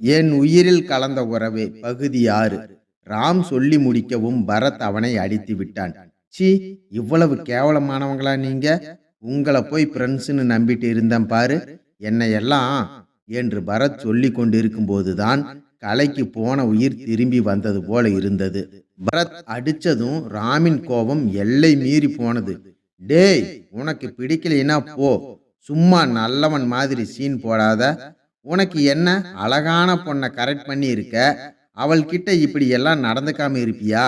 என் உயிரில் கலந்த உறவே பகுதி ஆறு. ராம் சொல்லி முடிக்கவும் பரத் அவனை அடித்து விட்டான். சி இவ்வளவு கேவலமானவங்களா நீங்க? உங்களை போய் ஃப்ரெண்ட்ஸுன்னு நம்பிட்டு இருந்தேன் பாரு. என்னை எல்லாம் என்று பரத் சொல்லி கொண்டிருக்கும் போதுதான் கலைக்கு போன உயிர் திரும்பி வந்தது போல இருந்தது. பரத் அடிச்சதும் ராமின் கோபம் எல்லை மீறி போனது. டேய் உனக்கு பிடிக்கலைன்னா போ. சும்மா நல்லவன் மாதிரி சீன் போடாத. உனக்கு என்ன அழகான பொண்ணை கரெக்ட் பண்ணி இருக்க அவள்கிட்ட இப்படி எல்லாம் நடந்துக்காம இருப்பியா?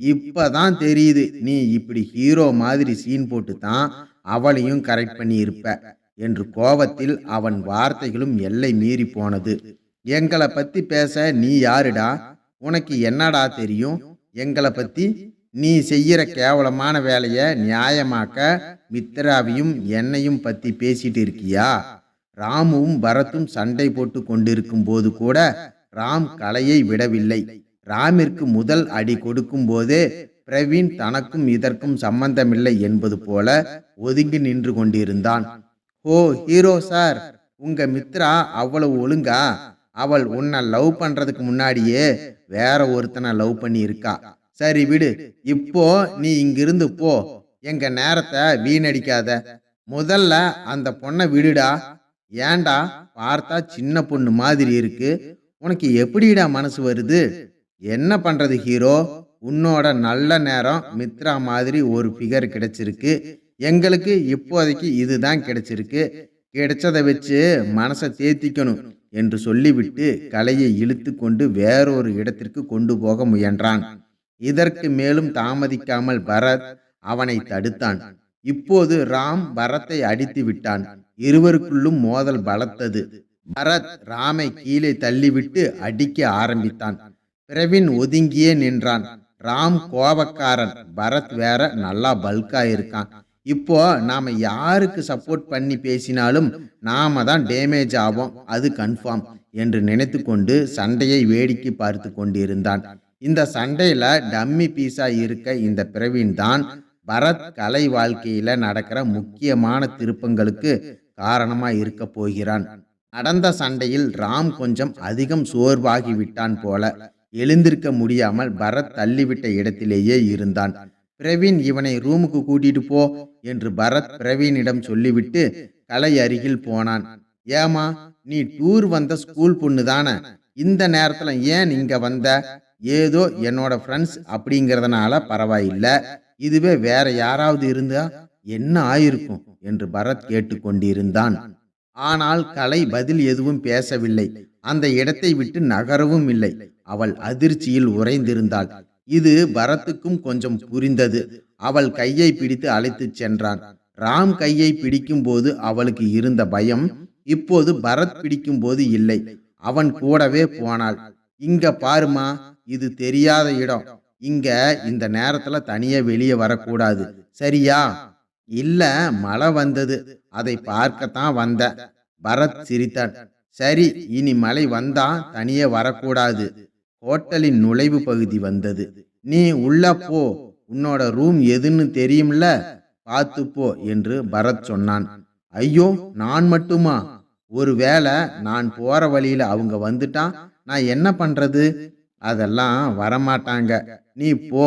இப்பதான் தெரியுது நீ இப்படி ஹீரோ மாதிரி சீன் போட்டு தான் அவளையும் கரெக்ட் பண்ணி இருப்ப என்று கோபத்தில் அவன் வார்த்தைகளும் எல்லை மீறி போனது. எங்களை பத்தி பேச நீ யாருடா? உனக்கு என்னடா தெரியும்? எங்களை பத்தி நீ செய்யற கேவலமான வேலையை நியாயமாக்க மித்ராவையும் என்னையும் பத்தி பேசிட்டு இருக்கியா? ராமுவும் பரத்தும் சண்டை போட்டு கொண்டிருக்கும் போது கூட ராம் கலையை விடவில்லை. ராமிற்கு முதல் அடி கொடுக்கும் போதே பிரவீன் தனக்கும் இதற்கும் சம்பந்தமில்லை என்பது போல ஒதுங்கி நின்று கொண்டிருந்தான். ஓ ஹீரோ சார் உங்க மித்ரா அவ்வளவு ஒழுங்கா? அவள் உன்னை லவ் பண்றதுக்கு முன்னாடியே வேற ஒருத்தனை லவ் பண்ணி இருக்கா சரி விடு இப்போ நீ இங்கிருந்து போ. எங்க நேரத்தை வீணடிக்காத. முதல்ல அந்த பொண்ணை விடுடா. ஏன்டா பார்த்தா சின்ன பொண்ணு மாதிரி இருக்கு? உனக்கு எப்படிடா மனசு வருது? என்ன பண்றது ஹீரோ? உன்னோட நல்ல நேரம் மித்ரா மாதிரி ஒரு ஃபிகர் கிடைச்சிருக்கு. எங்களுக்கு இப்போதைக்கு இதுதான் கிடைச்சிருக்கு. கிடைச்சதை வச்சு மனசை தேத்திக்கணும் என்று சொல்லிவிட்டு கலையை இழுத்து கொண்டு வேறொரு இடத்திற்கு கொண்டு போக முயன்றான். இதற்கு மேலும் தாமதிக்காமல் பரத் அவனை தடுத்தான். இப்போது ராம் பரத்தை அடித்து விட்டான். இருவருக்குள்ளும் மோதல் பலத்தது. பரத் ராமை கீழே தள்ளிவிட்டு அடிக்க ஆரம்பித்தான். பிரவின் ஒதுங்கியே நின்றான். ராம் கோபக்காரன். பரத் வேற நல்லா பல்கா இருக்கான். இப்போ நாம யாருக்கு சப்போர்ட் பண்ணி பேசினாலும் நாம தான் டேமேஜ் ஆவோம். அது கன்ஃபார்ம் என்று நினைத்து கொண்டு சண்டையை வேடிக்கை பார்த்து கொண்டிருந்தான். இந்த சண்டையில டம்மி பீஸா இருக்க இந்த பிரவீன் தான் பரத் கலை வாழ்க்கையில நடக்கிற முக்கியமான திருப்பங்களுக்கு காரணமா இருக்க போகிறான். நடந்த சண்டையில் ராம் கொஞ்சம் அதிகம் சோர்வாகி விட்டான் போல. எழுந்திருக்க முடியாமல் பரத் தள்ளிவிட்ட இடத்திலேயே இருந்தான். பிரவீன் இவனை ரூமுக்கு கூட்டிட்டு போ என்று பரத் பிரவீனிடம் சொல்லிவிட்டு கலை அருகில் போனான். ஏமா நீ டூர் வந்த ஸ்கூல் பொண்ணு தானே இந்த நேரத்துல ஏன் இங்க வந்த? ஏதோ என்னோட ஃப்ரெண்ட்ஸ் அப்படிங்கிறதுனால பரவாயில்ல. இதுவே வேற யாராவது இருந்தா? என்ன ஆயிருக்கும்? என்று பரத் கேட்டுக்கொண்டிருந்தான். ஆனால் கலை பதில் எதுவும் பேசவில்லை. அந்த இடத்தை விட்டு நகரவும் இல்லை. அவள் அதிர்ச்சியில் உறைந்திருந்தாள். இது பரத்துக்கும் கொஞ்சம் புரிந்தது. அவள் கையை பிடித்து அழைத்துச் சென்றான். ராம் கையை பிடிக்கும்போது அவளுக்கு இருந்த பயம் இப்போது பரத் பிடிக்கும்போது இல்லை. அவன் கூடவே போனாள். இங்க பாருமா இது தெரியாத இடம். இங்க இந்த நேரத்துல தனியா வெளியே வரக்கூடாது. சரியா? இல்ல மழை வந்தது. அதை பார்க்கத்தான் வந்த. பரத் சிரித்தான் சரி இனி மழை வந்தா தனியே வரக்கூடாது. ஹோட்டலின் நுழைவு பகுதி வந்தது. நீ உள்ள போ. உன்னோட ரூம் எதுன்னு தெரியும்ல? பார்த்து போ என்று பரத் சொன்னான். ஐயோ நான் மட்டுமா? ஒருவேளை நான் போற வழியில அவங்க வந்துட்டா நான் என்ன பண்றது? அதெல்லாம் வரமாட்டாங்க. நீ போ.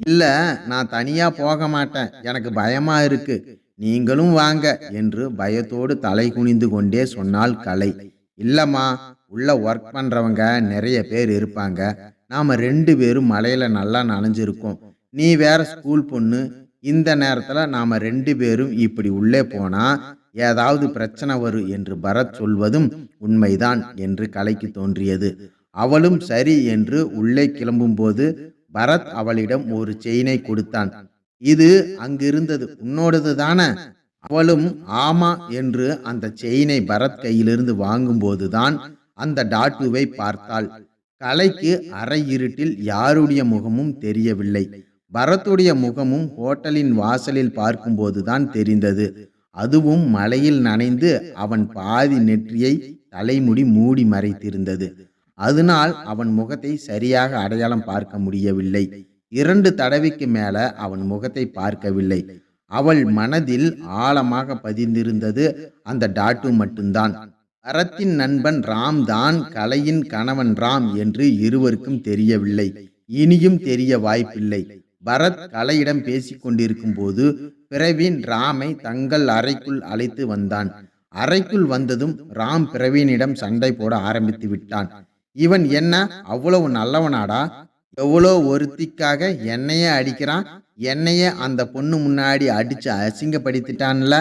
இல்லை நான் தனியாக போக மாட்டேன். எனக்கு பயமாக இருக்கு. நீங்களும் வாங்க என்று பயத்தோடு தலை குனிந்து கொண்டே சொன்னாள் கலை. இல்லைம்மா உள்ள ஒர்க் பண்ணுறவங்க நிறைய பேர் இருப்பாங்க. நாம் ரெண்டு பேரும் மலையில் நல்லா நனைஞ்சிருக்கோம். நீ வேற ஸ்கூல் பொண்ணு. இந்த நேரத்தில் நாம் ரெண்டு பேரும் இப்படி உள்ளே போனால் ஏதாவது பிரச்சனை வரும் என்று பரத் சொல்வதும் உண்மைதான் என்று கலைக்கு தோன்றியது. அவளும் சரி என்று உள்ளே கிளம்பும்போது பரத் அவளிடம் ஒரு செயினை கொடுத்தான். இது அங்கிருந்தது உன்னோடது தானே? அவளும் ஆமா என்று அந்த செயினை பரத் கையிலிருந்து வாங்கும்போதுதான் அந்த டாட்டுவை பார்த்தாள். கலைக்கு அரை இருட்டில் யாருடைய முகமும் தெரியவில்லை. பரத்துடைய முகமும் ஹோட்டலின் வாசலில் பார்க்கும்போதுதான் தெரிந்தது. அதுவும் மலையில் நனைந்து அவன் பாதி நெற்றியை தலைமுடி மூடி மறைத்திருந்தது. அதனால் அவன் முகத்தை சரியாக அடையாளம் பார்க்க முடியவில்லை. இரண்டு தடவைக்கு மேல அவன் முகத்தை பார்க்கவில்லை. அவள் மனதில் ஆழமாக பதிந்திருந்தது அந்த டாட்டு மட்டும்தான். பரத்தின் நண்பன் ராம் தான் கலையின் கணவன் ராம் என்று இருவருக்கும் தெரியவில்லை. இனியும் தெரிய வாய்ப்பில்லை. பரத் கலையிடம் பேசிக் கொண்டிருக்கும் போது பிரவீன் ராமை தங்கள் அறைக்குள் அழைத்து வந்தான். அறைக்குள் வந்ததும் ராம் பிரவீனிடம் சண்டை போட ஆரம்பித்து விட்டான். இவன் என்ன? அவ்வளவு நல்லவனாடா? எவ்வளோ ஒருத்திக்காக என்னையே அடிக்கிறான்? என்னையே அந்த பொண்ணு முன்னாடி அடிச்சு அசிங்கப்படுத்திட்டான்ல?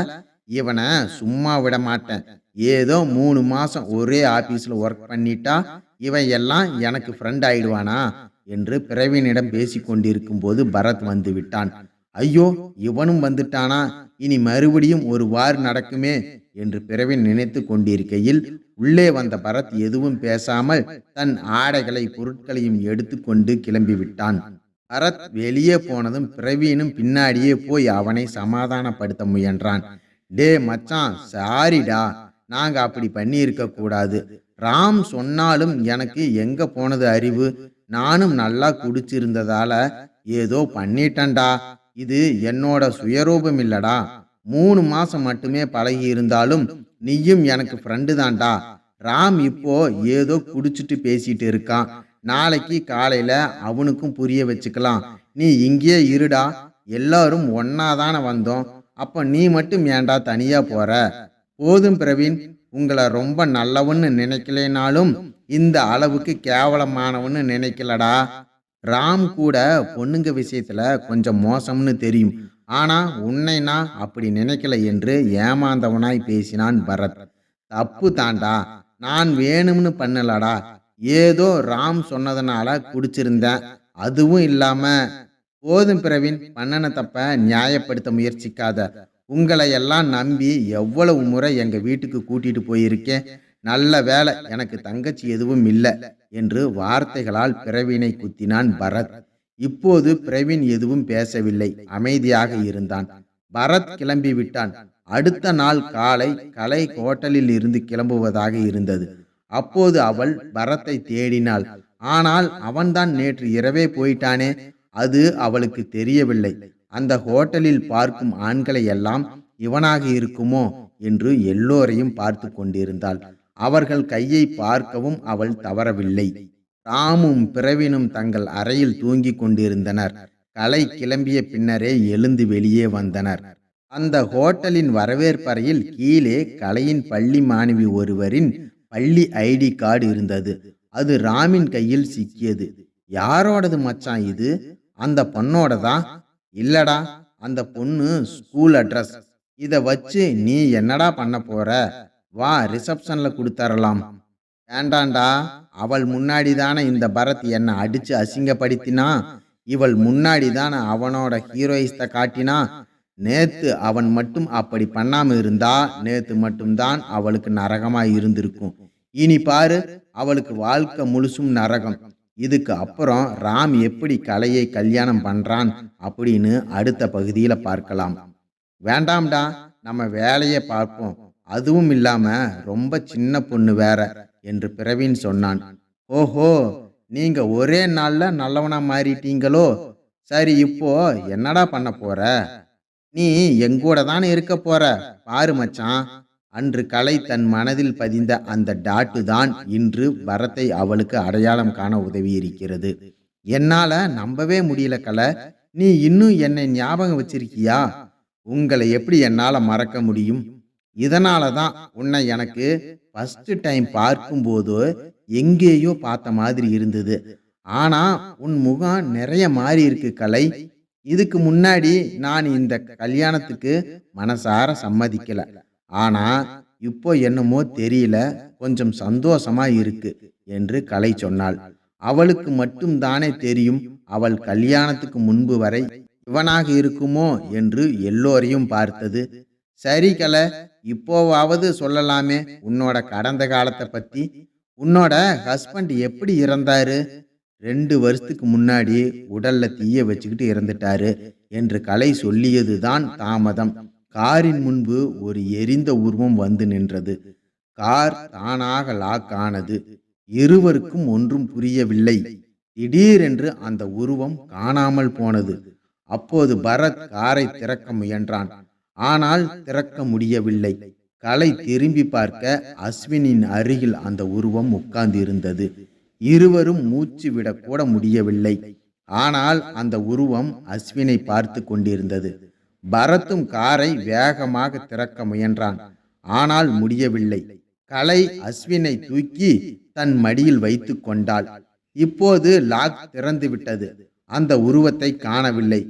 இவனை சும்மா விட மாட்டேன். ஏதோ மூணு மாசம் ஒரே ஆபீஸ்ல ஒர்க் பண்ணிட்டா இவன் எல்லாம் எனக்கு ஃப்ரெண்ட் ஆயிடுவானா? என்று பிரவீனிடம் பேசிக்கொண்டிருக்கும் போது பரத் வந்து விட்டான். ஐயோ இவனும் வந்துட்டானா? இனி மறுபடியும் ஒரு வார் நடக்குமே? என்று பிறவின் நினைத்து கொண்டிருக்கையில் உள்ளே வந்த பரத் எதுவும் பேசாமல் தன் ஆடைகளை பொருட்களையும் எடுத்துக்கொண்டு கிளம்பிவிட்டான். பரத் வெளியே போனதும் பிரவீனும் பின்னாடியே போய் அவனை சமாதானப்படுத்த முயன்றான். டே மச்சான் சாரிடா நாங்க அப்படி பண்ணி இருக்க கூடாது. ராம் சொன்னாலும் எனக்கு எங்க போனது அறிவு? நானும் நல்லா குடிச்சிருந்ததால ஏதோ பண்ணிட்டேன்டா. இது என்னோட சுயரூபம் இல்லடா. மூணு மாசம் மட்டுமே பழகி இருந்தாலும் நீயும் எனக்கு ஃப்ரெண்டு தான்டா. ராம் இப்போ ஏதோ குடிச்சிட்டு பேசிட்டு இருக்கான். நாளைக்கு காலையில அவனுக்கும் புரிய வச்சுக்கலாம். நீ இங்கேயே இருடா. எல்லாரும் ஒன்னாதானே வந்தோம். அப்ப நீ மட்டும் ஏன்டா தனியா போற? போதும் பிரவீன். உங்களை ரொம்ப நல்லவன்னு நினைக்கலைனாலும் இந்த அளவுக்கு கேவலமானவன்னு நினைக்கலடா. ராம் கூட பொண்ணுங்க விஷயத்துல கொஞ்சம் மோசம்னு தெரியும். ஆனா உன்னை நான் அப்படி நினைக்கல என்று ஏமாந்தவனாய் பேசினான் பரத். தப்பு தாண்டா. நான் வேணும்னு பண்ணலடா. ஏதோ ராம் சொன்னதுனால குடிச்சிருந்தேன். அதுவும் இல்லாம போதும் பிறவின் பண்ணன தப்ப நியாயப்படுத்த முயற்சிக்காத. உங்களை எல்லாம் நம்பி எவ்வளவு முறை எங்க வீட்டுக்கு கூட்டிட்டு போயிருக்கேன். நல்ல வேலை எனக்கு தங்கச்சி எதுவும் இல்லை என்று வார்த்தைகளால் பிரவீனை குத்தினான் பரத். இப்போது பிரவீன் எதுவும் பேசவில்லை. அமைதியாக இருந்தான். பரத் கிளம்பி விட்டான். அடுத்த நாள் காலை கலை ஹோட்டலில் இருந்து கிளம்புவதாக இருந்தது. அப்போது அவள் பரத்தை தேடினாள். ஆனால் அவன்தான் நேற்று இரவே போயிட்டானே. அது அவளுக்கு தெரியவில்லை. அந்த ஹோட்டலில் பார்க்கும் ஆண்களை எல்லாம் இவனாக இருக்குமோ? என்று எல்லோரையும் பார்த்து கொண்டிருந்தாள். அவர்கள் கையை பார்க்கவும் அவள் தவறவில்லை. ராமும் பிறவினும் தங்கள் அறையில் தூங்கிக் கொண்டிருந்தனர். கலை கிளம்பிய பின்னரே எழுந்து வெளியே வந்தனர். அந்த ஹோட்டலின் வரவேற்பறையில் கீழே கலையின் பள்ளி மாணவி ஒருவரின் பள்ளி ஐடி கார்டு இருந்தது. அது ராமின் கையில் சிக்கியது. யாரோடது மச்சான் இது? அந்த பொண்ணோடதா? இல்லடா அந்த பொண்ணு ஸ்கூல் அட்ரஸ். இதை வச்சு நீ என்னடா பண்ண போற? வா ரிசப்ஷன்ல கொடுத்தரலாம். ஏண்டாண்டா அவள் முன்னாடி தானே இந்த பரத் என்னை அடிச்சு அசிங்கப்படுத்தினா இவள் முன்னாடி தானே அவனோட ஹீரோயிஸ்தை காட்டினா நேத்து அவன் மட்டும் அப்படி பண்ணாம இருந்தா நேத்து மட்டும்தான் அவளுக்கு நரகமா இருந்திருக்கும். இனி பாரு அவளுக்கு வாழ்க்கை முழுசும் நரகம். இதுக்கு அப்புறம் ராம் எப்படி கலையை கல்யாணம் பண்றான் அப்படின்னு அடுத்த பகுதியில பார்க்கலாம். வேண்டாம்டா நம்ம வேலையை பார்ப்போம். அதுவும் இல்லாம ரொம்ப சின்ன பொண்ணு வேற என்று பிரவீன் சொன்னான். ஓஹோ நீங்க ஒரே நாள்ல நல்லவனா மாறிட்டீங்களோ? சரி இப்போ என்னடா பண்ண போற? நீ எங்கூட தானே இருக்க போற? பாரு மச்சான். அன்று கலை தன் மனதில் பதிந்த அந்த டாட்டு தான் இன்று வரத்தை அவளுக்கு அடையாளம் காண உதவி இருக்கிறது என்னால நம்பவே முடியல கலை. நீ இன்னும் என்னை ஞாபகம் வச்சிருக்கியா? உங்களை எப்படி என்னால மறக்க முடியும்? இதனால தான் உன்னை எனக்கு ஃபஸ்ட்டு டைம் பார்க்கும்போது எங்கேயோ பார்த்த மாதிரி இருந்தது. ஆனால் உன் முகம் நிறைய மாறி இருக்கு கலை. இதுக்கு முன்னாடி நான் இந்த கல்யாணத்துக்கு மனசார சம்மதிக்கல. ஆனா இப்போ என்னமோ தெரியல கொஞ்சம் சந்தோஷமா இருக்கு என்று கலை சொன்னாள். அவளுக்கு மட்டும் தானே தெரியும் அவள் கல்யாணத்துக்கு முன்பு வரை இவனாக இருக்குமோ என்று எல்லோரையும் பார்த்தது. சரி கலை. இப்போவாவது சொல்லலாமே உன்னோட கடந்த காலத்தை பத்தி. உன்னோட ஹஸ்பண்ட் எப்படி இறந்தாரு? ரெண்டு வருஷத்துக்கு முன்னாடி உடல்ல தீய வச்சுக்கிட்டு இறந்துட்டாரு என்று கலை சொல்லியதுதான் தாமதம். காரின் முன்பு ஒரு எரிந்த உருவம் வந்து நின்றது. கார் தானாக லாக் ஆனது. இருவருக்கும் ஒன்றும் புரியவில்லை. திடீரென்று அந்த உருவம் காணாமல் போனது. அப்போது பரத் காரை திறக்க முயன்றான். ஆனால் திறக்க முடியவில்லை. கலை திரும்பி பார்க்க அஸ்வினின் அருகில் அந்த உருவம் உட்கார்ந்து இருந்தது இருவரும் மூச்சு விடக்கூட முடியவில்லை. ஆனால் அந்த உருவம் அஸ்வினை பார்த்து கொண்டிருந்தது. பரத்தும் காரை வேகமாக திறக்க முயன்றான். ஆனால் முடியவில்லை. கலை அஸ்வினை தூக்கி தன் மடியில் வைத்து கொண்டாள். இப்போது லாக் திறந்து விட்டது அந்த உருவத்தை காணவில்லை.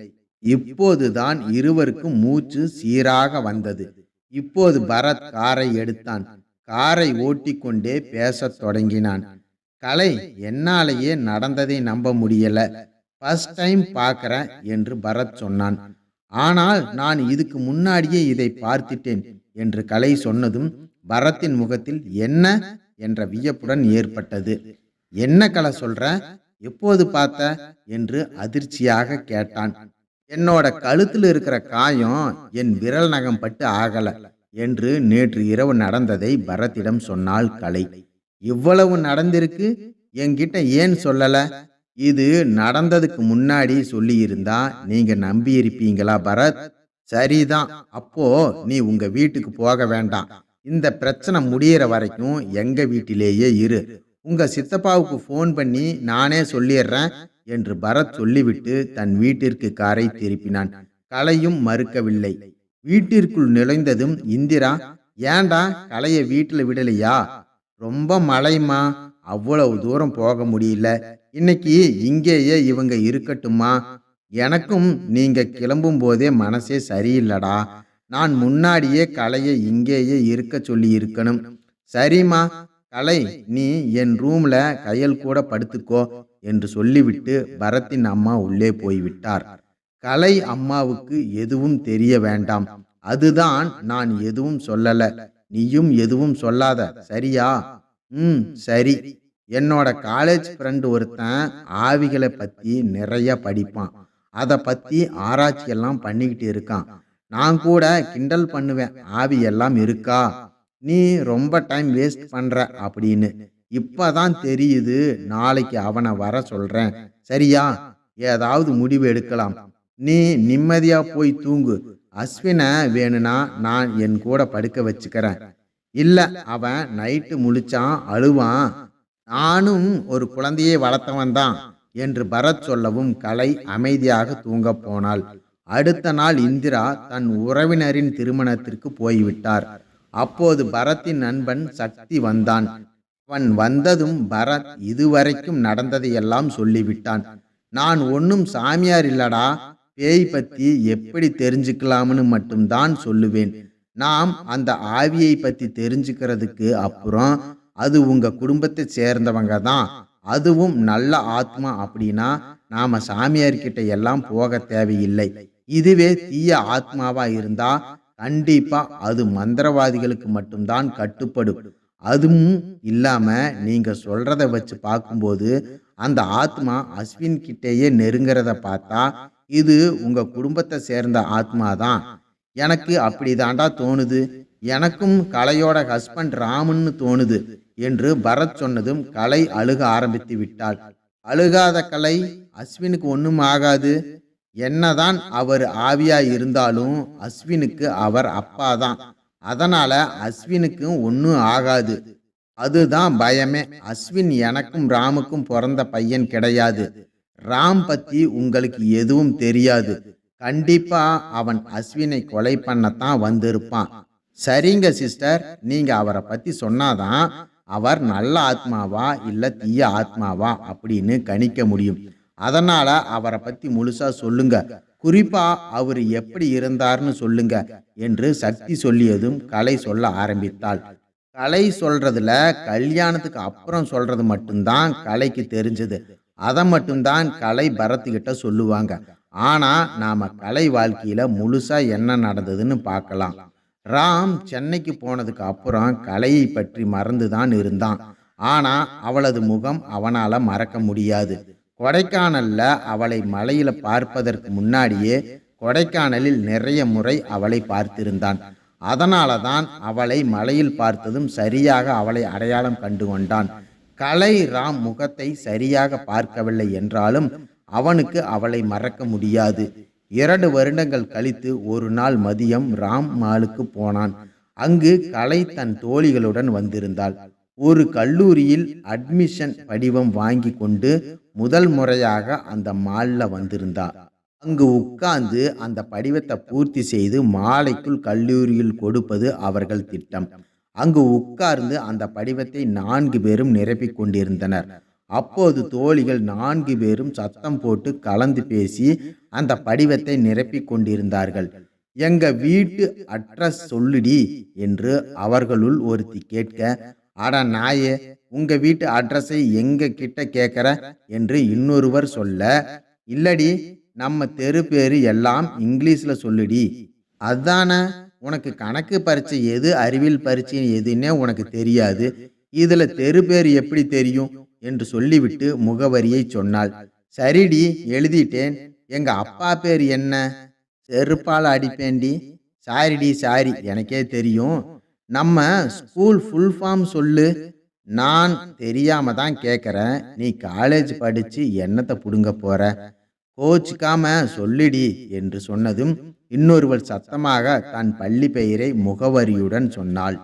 இப்போதுதான் இருவருக்கும் மூச்சு சீராக வந்தது. இப்போது பரத் காரை எடுத்தான். காரை ஓட்டிக்கொண்டே பேசத் தொடங்கினான். கலை என்னாலேயே நடந்ததை நம்ப முடியல. ஃபர்ஸ்ட் டைம் பார்க்கறேன் என்று பரத் சொன்னான். ஆனால் நான் இதுக்கு முன்னாடியே இதை பார்த்துட்டேன் என்று கலை சொன்னதும் பரத்தின் முகத்தில் என்ன? என்ற வியப்புடன் ஏற்பட்டது. என்ன கலை சொல்ற? எப்போது பார்த்த? என்று அதிர்ச்சியாக கேட்டான். என்னோட கழுத்தில் இருக்கிற காயம் என் விரல் நகம் பட்டு ஆகல என்று நேற்று இரவு நடந்ததை பரத்திடம் சொன்னாள் கலை. இவ்வளவு நடந்திருக்கு? என்கிட்ட ஏன் சொல்லல? இது நடந்ததுக்கு முன்னாடி சொல்லியிருந்தா நீங்க நம்பி இருப்பீங்களா பரத்? சரிதான். அப்போ நீ உங்க வீட்டுக்கு போக வேண்டாம். இந்த பிரச்சனை முடியிற வரைக்கும் எங்க வீட்டிலேயே இரு. உங்க சித்தப்பாவுக்கு ஃபோன் பண்ணி நானே சொல்லிடுறேன். என்று பரத் சொல்லிவிட்டு தன் வீட்டிற்கு காரை திருப்பினான். கலையும் மறுக்கவில்லை. வீட்டிற்குள் நுழைந்ததும் இந்திரா ஏன்டா கலைய வீட்டில் விடலையா? ரொம்ப மழைமா அவ்வளவு தூரம் போக முடியல. இன்னைக்கு இங்கேயே இவங்க இருக்கட்டுமா எனக்கும் நீங்க கிளம்பும் போதே மனசே சரியில்லடா. நான் முன்னாடியே கலையை இங்கேயே இருக்க சொல்லி இருக்கணும் சரிம்மா கலை நீ என் ரூம்ல கையல் கூட படுத்துக்கோ. என்று சொல்லிவிட்டு பரத்தின் அம்மா உள்ளே போய்விட்டார். கலை அம்மாவுக்கு எதுவும் தெரிய வேண்டாம். அதுதான் நான் எதுவும் சொல்லல. நீயும் எதுவும் சொல்லாத. சரியா? ம் சரி. என்னோட காலேஜ் ஃப்ரெண்டு ஒருத்தன் ஆவிகளை பத்தி நிறைய படிப்பான். அதை பத்தி ஆராய்ச்சி எல்லாம் பண்ணிக்கிட்டு இருக்கான். நான் கூட கிண்டல் பண்ணுவேன். ஆவி எல்லாம் இருக்கா? நீ ரொம்ப டைம் வேஸ்ட் பண்ற அப்படின்னு. இப்பதான் தெரியுது. நாளைக்கு அவனை வர சொல்றேன். சரியா? ஏதாவது முடிவு எடுக்கலாம். நீ நிம்மதியா போய் தூங்கு. அஸ்வினை வேணும்னா நான் என் கூட படுக்க வச்சுக்கிறேன். இல்ல அவன் நைட்டு முழிச்சான் அழுவான். நானும் ஒரு குழந்தையை வளர்த்தவன் தான் என்று பரத் சொல்லவும் கலை அமைதியாக தூங்க போனாள். அடுத்த நாள் இந்திரா தன் உறவினரின் திருமணத்திற்கு போய்விட்டார். அப்போது பரத்தின் நண்பன் சக்தி வந்தான். அவன் வந்ததும் பரத் இதுவரைக்கும் நடந்ததையெல்லாம் சொல்லிவிட்டான். நான் ஒன்றும் சாமியார் இல்லடா பேய் பத்தி எப்படி தெரிஞ்சுக்கலாம்னு மட்டும்தான் சொல்லுவேன். நாம் அந்த ஆவியை பத்தி தெரிஞ்சுக்கிறதுக்கு அப்புறம் அது உங்க குடும்பத்தை சேர்ந்தவங்க தான். அதுவும் நல்ல ஆத்மா அப்படின்னா நாம சாமியார்கிட்ட எல்லாம் போக தேவையில்லை. இதுவே தீய ஆத்மாவா இருந்தா கண்டிப்பா அது மந்திரவாதிகளுக்கு மட்டும்தான் கட்டுப்படும். அதுவும் இல்லாமல் நீங்கள் சொல்கிறத வச்சு பார்க்கும்போது அந்த ஆத்மா அஸ்வின் கிட்டேயே நெருங்கிறத பார்த்தா இது உங்கள் குடும்பத்தை சேர்ந்த ஆத்மா தான் எனக்கு அப்படிதாண்டா தோணுது. எனக்கும் கலையோட ஹஸ்பண்ட் ராமன்னு தோணுது என்று பரத் சொன்னதும் கலை அழுக ஆரம்பித்து விட்டாள். அழுகாத கலை அஸ்வினுக்கு ஒன்றும் ஆகாது. என்னதான் அவர் ஆவியா இருந்தாலும் அஸ்வினுக்கு அவர் அப்பா தான் அதனால அஸ்வினுக்கும் ஒன்றும் ஆகாது. அதுதான் பயமே. அஸ்வின் எனக்கும் ராமுக்கும் பிறந்த பையன் கிடையாது. ராம் பத்தி உங்களுக்கு எதுவும் தெரியாது. கண்டிப்பா அவன் அஸ்வினை கொலை பண்ணத்தான் வந்திருப்பான். சரிங்க சிஸ்டர். நீங்க அவரை பத்தி சொன்னாதான் அவர் நல்ல ஆத்மாவா இல்ல தீய ஆத்மாவா அப்படின்னு கணிக்க முடியும். அதனால அவரை பத்தி முழுசா சொல்லுங்க. குறிப்பா அவர் எப்படி இருந்தார்னு சொல்லுங்க என்று சக்தி சொல்லியதும் கலை சொல்ல ஆரம்பித்தாள். கலை சொல்றதுல கல்யாணத்துக்கு அப்புறம் சொல்றது மட்டும்தான் கலைக்கு தெரிஞ்சது. அதை மட்டும்தான் கலை பரத்துக்கிட்ட சொல்லுவாங்க. ஆனா நாம கலை வாழ்க்கையில முழுசா என்ன நடந்ததுன்னு பார்க்கலாம். ராம் சென்னைக்கு போனதுக்கு அப்புறம் கலையை பற்றி மறந்துதான் இருந்தான். ஆனா அவளது முகம் அவனால மறக்க முடியாது. கொடைக்கானல்ல அவளை மலையில் பார்ப்பதற்கு முன்னாடியே கொடைக்கானலில் நிறைய முறை அவளை பார்த்திருந்தான். அதனால தான் அவளை மலையில் பார்த்ததும் சரியாக அவளை அடையாளம் கண்டு கொண்டான் கலை ராம் முகத்தை சரியாக பார்க்கவில்லை என்றாலும் அவனுக்கு அவளை மறக்க முடியாது. இரண்டு வருடங்கள் கழித்து ஒரு நாள் மதியம் ராம் மாலுக்கு போனான். அங்கு கலை தன் தோழிகளுடன் வந்திருந்தாள். ஒரு கல்லூரியில் அட்மிஷன் படிவம் வாங்கி கொண்டு முதல் முறையாக அந்த மாலில் வந்திருந்தா. அங்கு உட்கார்ந்து அந்த படிவத்தை பூர்த்தி செய்து மாலைக்குள் கல்லூரியில் கொடுப்பது அவர்கள் திட்டம். அங்கு உட்கார்ந்து அந்த படிவத்தை நான்கு பேரும் நிரப்பிக் கொண்டிருந்தனர். அப்போது தோழிகள் நான்கு பேரும் சத்தம் போட்டு கலந்து பேசி அந்த படிவத்தை நிரப்பிக் கொண்டிருந்தார்கள். எங்க வீட்டு அட்ரஸ் சொல்லுடி என்று அவர்களுள் ஒருத்தி கேட்க ஆடா நாயே உங்க வீட்டு அட்ரஸை எங்க கிட்ட கேட்குற என்று இன்னொருவர் சொல்ல இல்லடி நம்ம தெரு பேரு எல்லாம் இங்கிலீஷில் சொல்லுடி. அதானே உனக்கு கணக்கு பரீட்சை எது அறிவியல் பரீட்சை எதுன்னே உனக்கு தெரியாது. இதில் தெரு பேர் எப்படி தெரியும்? என்று சொல்லிவிட்டு முகவரியை சொன்னாள். சரிடி எழுதிட்டேன். எங்க அப்பா பேர் என்ன? செருப்பால் அடிப்பேன்டி. சாரிடி சாரி எனக்கே தெரியும். நம்ம ஸ்கூல் ஃபுல் ஃபார்ம் சொல்லு. நான் தெரியாம தான் கேட்குறேன் நீ காலேஜ் படித்து என்னத்தை பிடுங்க போற? கோச்சிக்காம சொல்லிடி என்று சொன்னதும் இன்னொருவர் சத்தமாக தன் பள்ளி பெயரை முகவரியுடன் சொன்னாள்.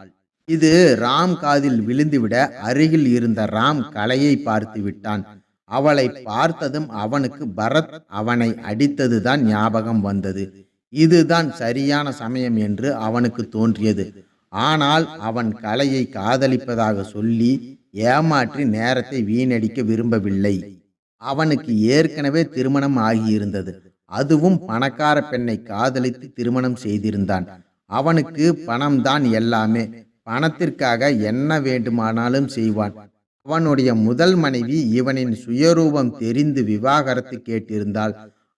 இது ராம் காதில் விழுந்துவிட அருகில் இருந்த ராம் கலையை பார்த்து விட்டான். அவளை பார்த்ததும் அவனுக்கு பரத் அவனை அடித்ததுதான் ஞாபகம் வந்தது. இதுதான் சரியான சமயம் என்று அவனுக்கு தோன்றியது. ஆனால் அவன் கலையை காதலிப்பதாக சொல்லி ஏமாற்றி நேரத்தை வீணடிக்க விரும்பவில்லை. அவனுக்கு ஏற்கனவே திருமணம் ஆகியிருந்தது. அதுவும் பணக்கார பெண்ணை காதலித்து திருமணம் செய்திருந்தான். அவனுக்கு பணம்தான் எல்லாமே. பணத்திற்காக என்ன வேண்டுமானாலும் செய்வான். அவனுடைய முதல் மனைவி இவனின் சுயரூபம் தெரிந்து விவாகரத்து கேட்டிருந்தாள்.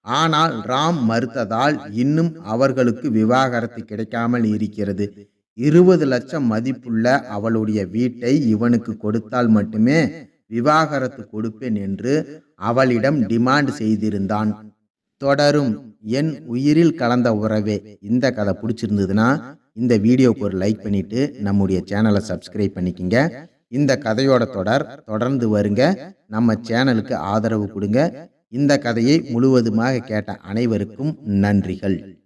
ஆனால் ராம் மறுத்ததால் இன்னும் அவர்களுக்கு விவாகரத்து கிடைக்காமல் இருக்கிறது. இருபது லட்சம் மதிப்புள்ள அவளுடைய வீட்டை இவனுக்கு கொடுத்தால் மட்டுமே விவாகரத்து கொடுப்பேன் என்று அவளிடம் டிமாண்ட் செய்திருந்தான். தொடரும். என் உயிரில் கலந்த உறவே. இந்த கதை பிடிச்சிருந்ததுன்னா இந்த வீடியோக்கு ஒரு லைக் பண்ணிட்டு நம்முடைய சேனலை சப்ஸ்கிரைப் பண்ணிக்கிங்க. இந்த கதையோட தொடர் தொடர்ந்து வருங்க. நம்ம சேனலுக்கு ஆதரவு கொடுங்க. இந்த கதையை முழுவதுமாக கேட்ட அனைவருக்கும் நன்றிகள்.